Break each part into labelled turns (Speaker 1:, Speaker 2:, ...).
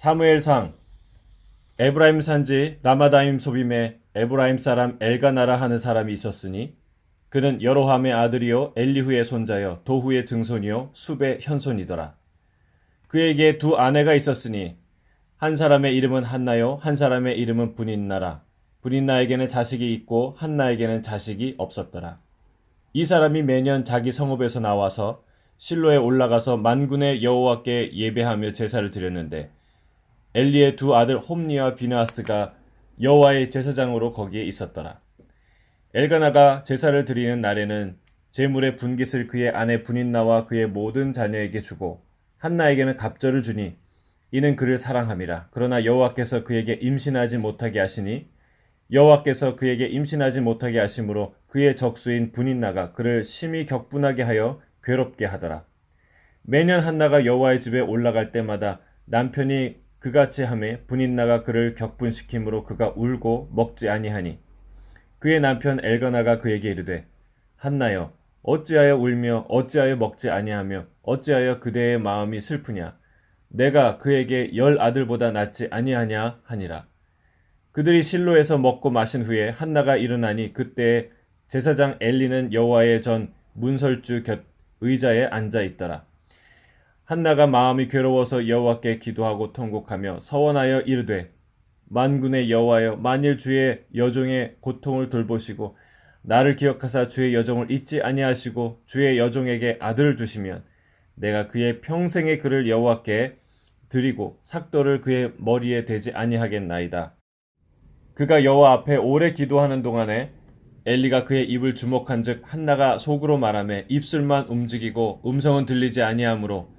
Speaker 1: 사무엘상 에브라임 산지 라마다임 소빔에 에브라임 사람 엘가나라 하는 사람이 있었으니 그는 여로함의 아들이요 엘리후의 손자여 도후의 증손이요 숲의 현손이더라. 그에게 두 아내가 있었으니 한 사람의 이름은 한나요 한 사람의 이름은 분인나라. 분인나에게는 자식이 있고 한나에게는 자식이 없었더라. 이 사람이 매년 자기 성읍에서 나와서 실로에 올라가서 만군의 여호와께 예배하며 제사를 드렸는데 엘리의 두 아들 홈니와 비나스가 여호와의 제사장으로 거기에 있었더라. 엘가나가 제사를 드리는 날에는 제물의 분깃을 그의 아내 분인나와 그의 모든 자녀에게 주고 한나에게는 갑절을 주니 이는 그를 사랑함이라. 그러나 여호와께서 그에게 임신하지 못하게 하시니 여호와께서 그에게 임신하지 못하게 하심으로 그의 적수인 분인나가 그를 심히 격분하게 하여 괴롭게 하더라. 매년 한나가 여호와의 집에 올라갈 때마다 남편이 그같이 함에 분인 나가 그를 격분시킴으로 그가 울고 먹지 아니하니. 그의 남편 엘가나가 그에게 이르되 한나여 어찌하여 울며 어찌하여 먹지 아니하며 어찌하여 그대의 마음이 슬프냐? 내가 그에게 열 아들보다 낫지 아니하냐 하니라. 그들이 실로에서 먹고 마신 후에 한나가 일어나니 그때 제사장 엘리는 여호와의 전 문설주 곁 의자에 앉아 있더라 한나가 마음이 괴로워서 여호와께 기도하고 통곡하며 서원하여 이르되 만군의 여호와여 만일 주의 여종의 고통을 돌보시고 나를 기억하사 주의 여종을 잊지 아니하시고 주의 여종에게 아들을 주시면 내가 그의 평생의 그를 여호와께 드리고 삭도를 그의 머리에 대지 아니하겠나이다. 그가 여호와 앞에 오래 기도하는 동안에 엘리가 그의 입을 주목한즉 한나가 속으로 말하며 입술만 움직이고 음성은 들리지 아니하므로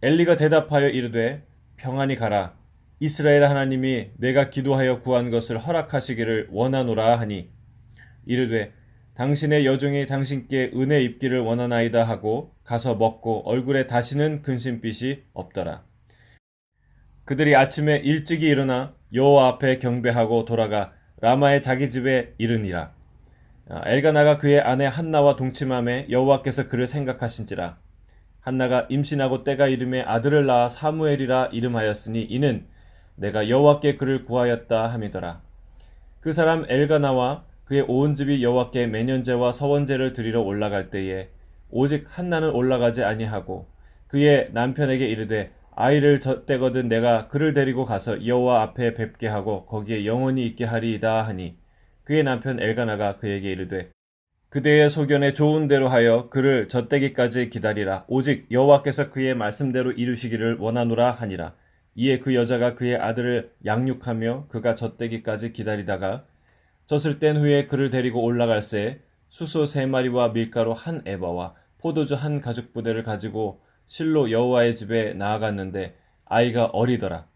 Speaker 1: 엘리가 대답하여 이르되 평안히 가라 이스라엘 하나님이 내가 기도하여 구한 것을 허락하시기를 원하노라 하니 이르되 당신의 여종이 당신께 은혜 입기를 원하나이다 하고 가서 먹고 얼굴에 다시는 근심빛이 없더라. 그들이 아침에 일찍이 일어나 여호와 앞에 경배하고 돌아가 라마의 자기 집에 이르니라. 아, 엘가나가 그의 아내 한나와 동침함에 여호와께서 그를 생각하신지라. 한나가 임신하고 때가 이름에 아들을 낳아 사무엘이라 이름하였으니 이는 내가 여호와께 그를 구하였다 함이더라. 그 사람 엘가나와 그의 온 집이 여호와께 매년제와 서원제를 드리러 올라갈 때에 오직 한나는 올라가지 아니하고 그의 남편에게 이르되 아이를 젖대거든 내가 그를 데리고 가서 여호와 앞에 뵙게 하고 거기에 영원히 있게 하리이다 하니 그의 남편 엘가나가 그에게 이르되 그대의 소견에 좋은 대로 하여 그를 젖대기까지 기다리라 오직 여호와께서 그의 말씀대로 이루시기를 원하노라 하니라 이에 그 여자가 그의 아들을 양육하며 그가 젖대기까지 기다리다가 젖을 뗀 후에 그를 데리고 올라갈새 수소 세 마리와 밀가루 한 에바와 포도주 한 가죽 부대를 가지고 실로 여호와의 집에 나아갔는데 아이가 어리더라.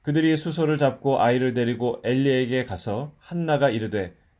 Speaker 1: 그들이 수소를 잡고 아이를 데리고 엘리에게 가서 한나가 이르되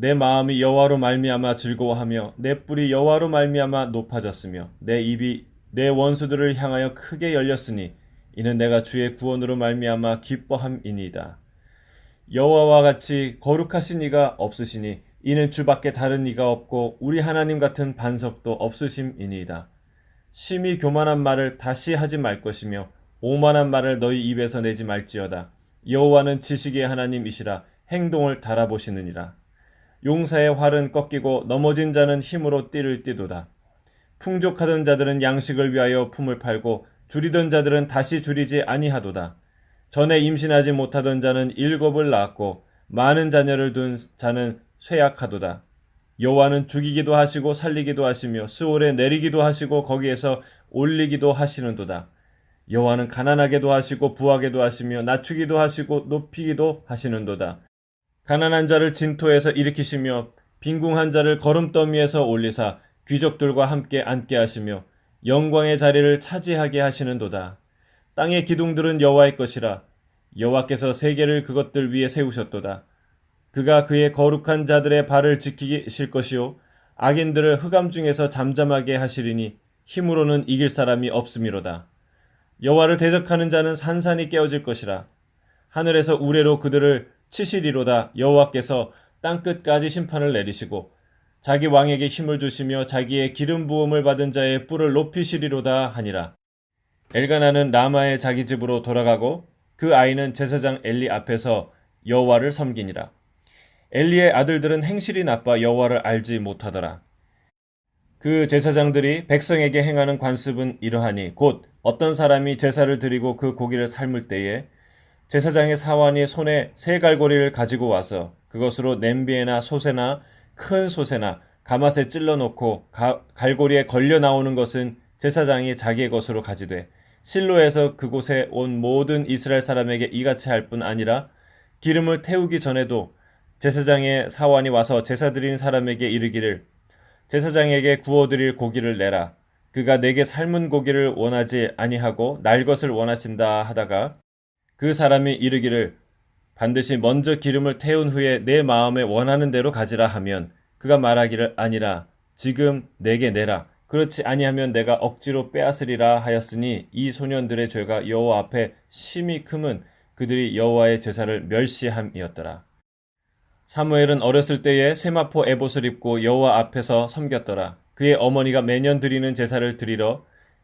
Speaker 1: 내 마음이 여호와로 말미암아 즐거워하며 내 뿔이 여호와로 말미암아 높아졌으며 내 입이 내 원수들을 향하여 크게 열렸으니 이는 내가 주의 구원으로 말미암아 기뻐함이니이다. 여호와와 같이 거룩하신 이가 없으시니 이는 주밖에 다른 이가 없고 우리 하나님 같은 반석도 없으심이니이다. 심히 교만한 말을 다시 하지 말 것이며 오만한 말을 너희 입에서 내지 말지어다. 여호와는 지식의 하나님이시라 행동을 달아보시느니라. 용사의 활은 꺾이고 넘어진 자는 힘으로 띠를 띠도다. 풍족하던 자들은 양식을 위하여 품을 팔고 줄이던 자들은 다시 줄이지 아니하도다. 전에 임신하지 못하던 자는 일곱을 낳았고 많은 자녀를 둔 자는 쇠약하도다. 여호와는 죽이기도 하시고 살리기도 하시며 수월에 내리기도 하시고 거기에서 올리기도 하시는도다. 여호와는 가난하게도 하시고 부하게도 하시며 낮추기도 하시고 높이기도 하시는도다. 가난한 자를 진토에서 일으키시며 빈궁한 자를 거름더미에서 올리사 귀족들과 함께 앉게 하시며 영광의 자리를 차지하게 하시는도다. 땅의 기둥들은 여호와의 것이라 여호와께서 세계를 그것들 위에 세우셨도다. 그가 그의 거룩한 자들의 발을 지키실 것이요 악인들을 흑암 중에서 잠잠하게 하시리니 힘으로는 이길 사람이 없음이로다. 여호와를 대적하는 자는 산산이 깨어질 것이라. 하늘에서 우레로 그들을 치시리로다. 여호와께서 땅 끝까지 심판을 내리시고 자기 왕에게 힘을 주시며 자기의 기름 부음을 받은 자의 뿔을 높이시리로다 하니라. 엘가나는 라마의 자기 집으로 돌아가고 그 아이는 제사장 엘리 앞에서 여호와를 섬기니라. 엘리의 아들들은 행실이 나빠 여호와를 알지 못하더라. 그 제사장들이 백성에게 행하는 관습은 이러하니 곧 어떤 사람이 제사를 드리고 그 고기를 삶을 때에 제사장의 사환이 손에 새 갈고리를 가지고 와서 그것으로 냄비에나 솥에나 큰 솥에나 가맛에 찔러 놓고 가- 갈고리에 걸려 나오는 것은 제사장이 자기의 것으로 가지되 실로에서 그곳에 온 모든 이스라엘 사람에게 이같이 할 뿐 아니라 기름을 태우기 전에도 제사장의 사환이 와서 제사 드린 사람에게 이르기를 제사장에게 구워 드릴 고기를 내라. 그가 내게 삶은 고기를 원하지 아니하고 날 것을 원하신다 하다가 그 사람이 이르기를 반드시 먼저 기름을 태운 후에 내 마음에 원하는 대로 가지라 하면 그가 말하기를 아니라 지금 내게 내라. 그렇지 아니하면 내가 억지로 빼앗으리라 하였으니 이 소년들의 죄가 여호와 앞에 심히 크면 그들이 여호와의 제사를 멸시함이었더라. 사무엘은 어렸을 때에 세마포 에봇을 입고 여호와 앞에서 섬겼더라. 그의 어머니가 매년 드리는 제사를 드리러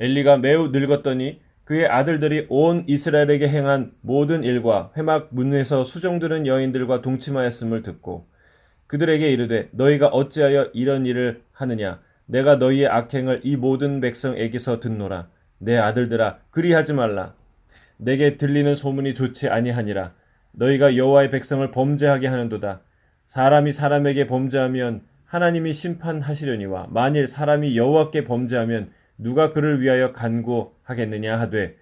Speaker 1: 엘리가 매우 늙었더니 그의 아들들이 온 이스라엘에게 행한 모든 일과 회막 문에서 수종드는 여인들과 동침하였음을 듣고 그들에게 이르되 너희가 어찌하여 이런 일을 하느냐? 내가 너희의 악행을 이 모든 백성에게서 듣노라. 내 아들들아 그리하지 말라. 내게 들리는 소문이 좋지 아니하니라. 너희가 여호와의 백성을 범죄하게 하는도다. 사람이 사람에게 범죄하면 하나님이 심판하시려니와 만일 사람이 여호와께 범죄하면 누가 그를 위하여 간구하겠느냐 하되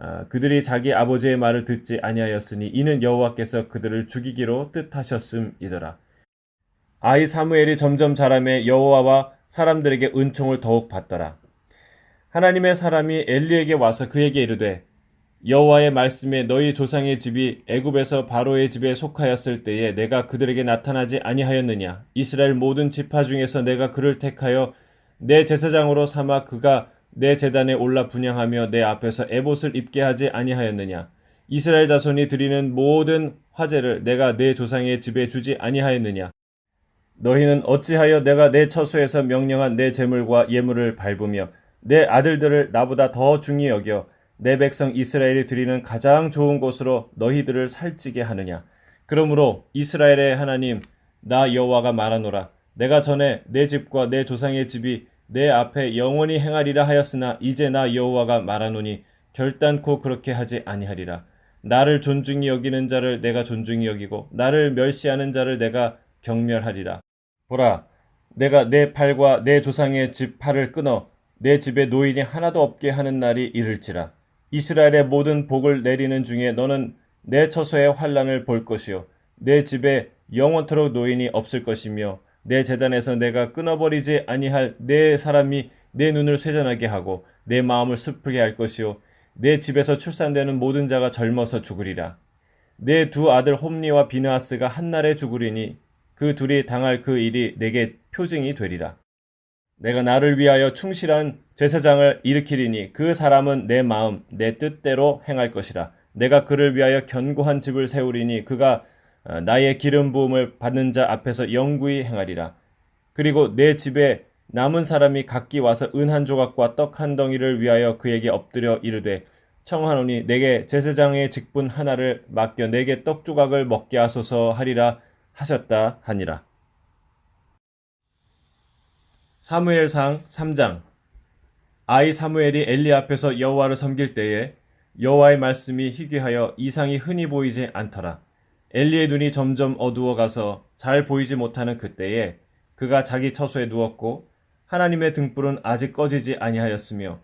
Speaker 1: 아, 그들이 자기 아버지의 말을 듣지 아니하였으니 이는 여호와께서 그들을 죽이기로 뜻하셨음이더라. 아이 사무엘이 점점 자라매 여호와와 사람들에게 은총을 더욱 받더라. 하나님의 사람이 엘리에게 와서 그에게 이르되 여호와의 말씀에 너희 조상의 집이 애굽에서 바로의 집에 속하였을 때에 내가 그들에게 나타나지 아니하였느냐 이스라엘 모든 지파 중에서 내가 그를 택하여 내 제사장으로 삼아 그가 내 제단에 올라 분양하며 내 앞에서 에봇을 입게 하지 아니하였느냐? 이스라엘 자손이 드리는 모든 화제를 내가 내 조상의 집에 주지 아니하였느냐? 너희는 어찌하여 내가 내 처소에서 명령한 내 재물과 예물을 밟으며 내 아들들을 나보다 더 중히 여겨 내 백성 이스라엘이 드리는 가장 좋은 곳으로 너희들을 살찌게 하느냐? 그러므로 이스라엘의 하나님 나 여호와가 말하노라 내가 전에 내 집과 내 조상의 집이 내 앞에 영원히 행하리라 하였으나 이제 나 여호와가 말하노니 결단코 그렇게 하지 아니하리라. 나를 존중히 여기는 자를 내가 존중히 여기고 나를 멸시하는 자를 내가 경멸하리라. 보라 내가 내 팔과 내 조상의 집 팔을 끊어 내 집에 노인이 하나도 없게 하는 날이 이를지라. 이스라엘의 모든 복을 내리는 중에 너는 내 처소의 환란을 볼 것이요. 내 집에 영원토록 노인이 없을 것이며 내 재단에서 내가 끊어버리지 아니할 내 사람이 내 눈을 쇠전하게 하고 내 마음을 슬프게 할 것이요. 내 집에서 출산되는 모든 자가 젊어서 죽으리라. 내 두 아들 홈니와 비느하스가 한날에 죽으리니 그 둘이 당할 그 일이 내게 표징이 되리라. 내가 나를 위하여 충실한 제사장을 일으키리니 그 사람은 내 마음 내 뜻대로 행할 것이라. 내가 그를 위하여 견고한 집을 세우리니 그가 어, 나의 기름 부음을 받는 자 앞에서 영구히 행하리라. 그리고 내 집에 남은 사람이 각기 와서 은 한 조각과 떡 한 덩이를 위하여 그에게 엎드려 이르되 청하노니 내게 제사장의 직분 하나를 맡겨 내게 떡 조각을 먹게 하소서 하리라 하셨다 하니라. 사무엘상 3장 아이 사무엘이 엘리 앞에서 여호와를 섬길 때에 여호와의 말씀이 희귀하여 이상이 흔히 보이지 않더라. 엘리의 눈이 점점 어두워 가서 잘 보이지 못하는 그때에 그가 자기 처소에 누웠고 하나님의 등불은 아직 꺼지지 아니하였으며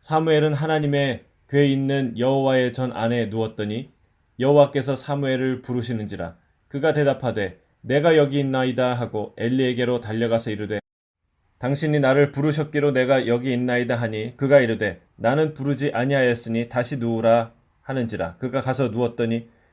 Speaker 1: 사무엘은 하나님의 궤 있는 여호와의 전 안에 누웠더니 여호와께서 사무엘을 부르시는지라 그가 대답하되 내가 여기 있나이다 하고 엘리에게로 달려가서 이르되 당신이 나를 부르셨기로 내가 여기 있나이다 하니 그가 이르되 나는 부르지 아니하였으니 다시 누우라 하는지라 그가 가서 누웠더니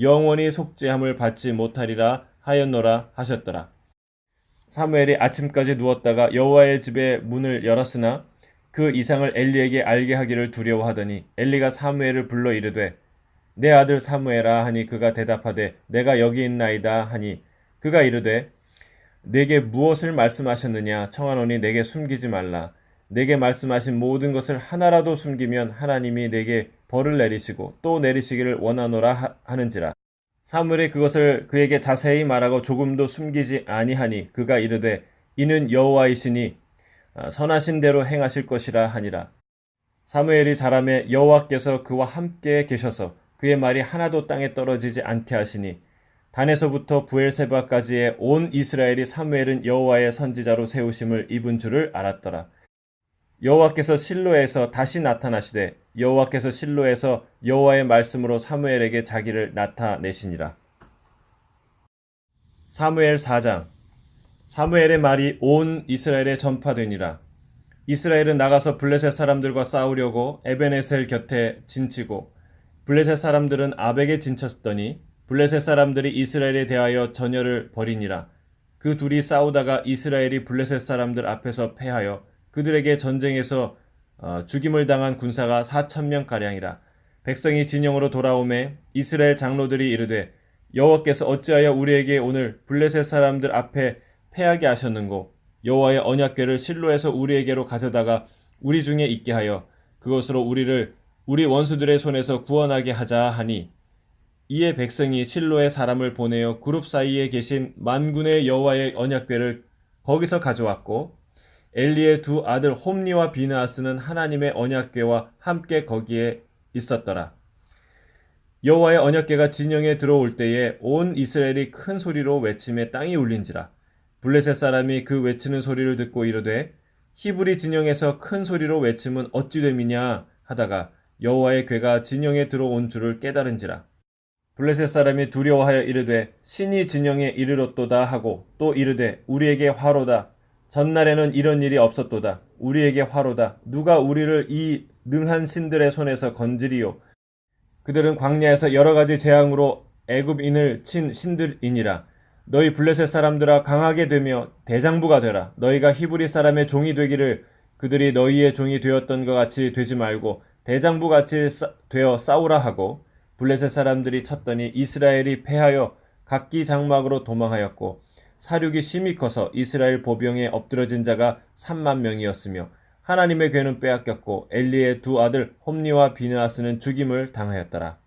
Speaker 1: 영원히 속죄함을 받지 못하리라 하였노라 하셨더라. 사무엘이 아침까지 누웠다가 여호와의 집의 문을 열었으나 그 이상을 엘리에게 알게 하기를 두려워하더니 엘리가 사무엘을 불러 이르되 내 아들 사무엘아 하니 그가 대답하되 내가 여기 있나이다 하니 그가 이르되 내게 무엇을 말씀하셨느냐 청하노니 내게 숨기지 말라 내게 말씀하신 모든 것을 하나라도 숨기면 하나님이 내게 벌을 내리시고 또 내리시기를 원하노라 하는지라. 사무엘이 그것을 그에게 자세히 말하고 조금도 숨기지 아니하니 그가 이르되 이는 여호와이시니 아, 선하신 대로 행하실 것이라 하니라. 사무엘이 자람에 여호와께서 그와 함께 계셔서 그의 말이 하나도 땅에 떨어지지 않게 하시니 단에서부터 부엘세바까지의 온 이스라엘이 사무엘은 여호와의 선지자로 세우심을 입은 줄을 알았더라. 여호와께서 실로에서 다시 나타나시되 여호와께서 실로에서 여호와의 말씀으로 사무엘에게 자기를 나타내시니라. 사무엘 4장 사무엘의 말이 온 이스라엘에 전파되니라. 이스라엘은 나가서 블레셋 사람들과 싸우려고 에베네셀 곁에 진치고 블레셋 사람들은 아벡에 진쳤더니 블레셋 사람들이 이스라엘에 대하여 전열을 벌이니라. 그 둘이 싸우다가 이스라엘이 블레셋 사람들 앞에서 패하여 그들에게 전쟁에서 어, 죽임을 당한 군사가 4천 명 가량이라 백성이 진영으로 돌아오매 이스라엘 장로들이 이르되 여호와께서 어찌하여 우리에게 오늘 블레셋 사람들 앞에 패하게 하셨는고? 여호와의 언약궤를 실로에서 우리에게로 가져다가 우리 중에 있게 하여 그것으로 우리를 우리 원수들의 손에서 구원하게 하자 하니. 이에 백성이 실로의 사람을 보내어 그룹 사이에 계신 만군의 여호와의 언약궤를 거기서 가져왔고 엘리의 두 아들 홈니와 비나하스는 하나님의 언약궤와 함께 거기에 있었더라. 여호와의 언약궤가 진영에 들어올 때에 온 이스라엘이 큰 소리로 외침에 땅이 울린지라. 블레셋 사람이 그 외치는 소리를 듣고 이르되 히브리 진영에서 큰 소리로 외침은 어찌 됨이냐 하다가 여호와의 궤가 진영에 들어온 줄을 깨달은지라. 블레셋 사람이 두려워하여 이르되 신이 진영에 이르렀도다 하고 또 이르되 우리에게 화로다 전날에는 이런 일이 없었도다. 우리에게 화로다. 누가 우리를 이 능한 신들의 손에서 건지리요. 그들은 광야에서 여러 가지 재앙으로 애굽인을 친 신들이니라. 너희 블레셋 사람들아 강하게 되며 대장부가 되라. 너희가 히브리 사람의 종이 되기를 그들이 너희의 종이 되었던 것 같이 되지 말고 대장부 같이 싸- 되어 싸우라 하고 블레셋 사람들이 쳤더니 이스라엘이 패하여 각기 장막으로 도망하였고 사륙이 심히 커서 이스라엘 보병에 엎드러진 자가 3만 명이었으며 하나님의 괴는 빼앗겼고 엘리의 두 아들 홈니와 비느하스는 죽임을 당하였더라.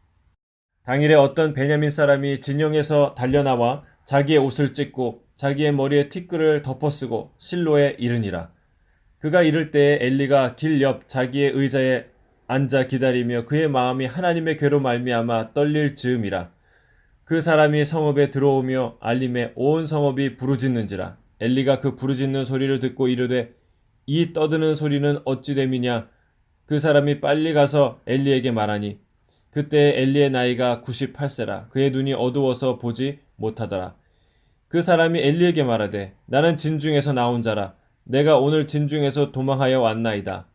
Speaker 1: 당일에 어떤 베냐민 사람이 진영에서 달려나와 자기의 옷을 찢고 자기의 머리에 티끌을 덮어쓰고 실로에 이르니라. 그가 이를 때에 엘리가 길 옆 자기의 의자에 앉아 기다리며 그의 마음이 하나님의 괴로 말미암아 떨릴 즈음이라. 그 사람이 성읍에 들어오며 알림에 온 성읍이 부르짖는지라. 엘리가 그 부르짖는 소리를 듣고 이르되 이 떠드는 소리는 어찌 됨이냐. 그 사람이 빨리 가서 엘리에게 말하니 그때 엘리의 나이가 98세라. 그의 눈이 어두워서 보지 못하더라. 그 사람이 엘리에게 말하되 나는 진중에서 나온 자라. 내가 오늘 진중에서 도망하여 왔나이다.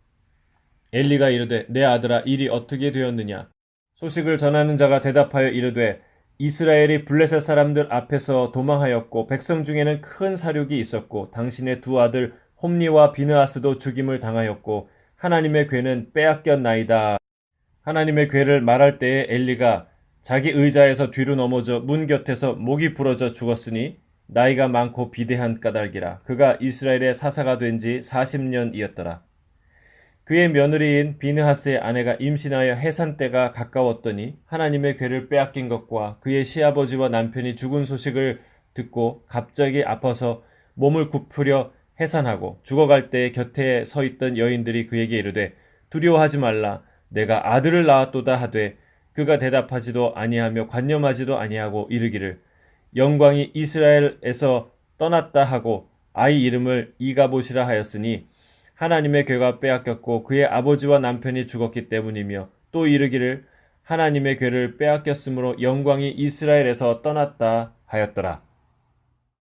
Speaker 1: 엘리가 이르되 내 아들아 일이 어떻게 되었느냐 소식을 전하는 자가 대답하여 이르되 이스라엘이 블레셋 사람들 앞에서 도망하였고 백성 중에는 큰 사륙이 있었고 당신의 두 아들 홈니와 비느하스도 죽임을 당하였고 하나님의 괴는 빼앗겼나이다. 하나님의 괴를 말할 때에 엘리가 자기 의자에서 뒤로 넘어져 문 곁에서 목이 부러져 죽었으니 나이가 많고 비대한 까닭이라 그가 이스라엘의 사사가 된 지 40년이었더라. 그의 며느리인 비느하스의 아내가 임신하여 해산 때가 가까웠더니 하나님의 괴를 빼앗긴 것과 그의 시아버지와 남편이 죽은 소식을 듣고 갑자기 아파서 몸을 굽으려 해산하고 죽어갈 때에 곁에 서 있던 여인들이 그에게 이르되 두려워하지 말라. 내가 아들을 낳았도다 하되 그가 대답하지도 아니하며 관념하지도 아니하고 이르기를. 영광이 이스라엘에서 떠났다 하고 아이 이름을 이가봇이라 하였으니 하나님의 괴가 빼앗겼고 그의 아버지와 남편이 죽었기 때문이며 또 이르기를 하나님의 괴를 빼앗겼으므로 영광이 이스라엘에서 떠났다 하였더라.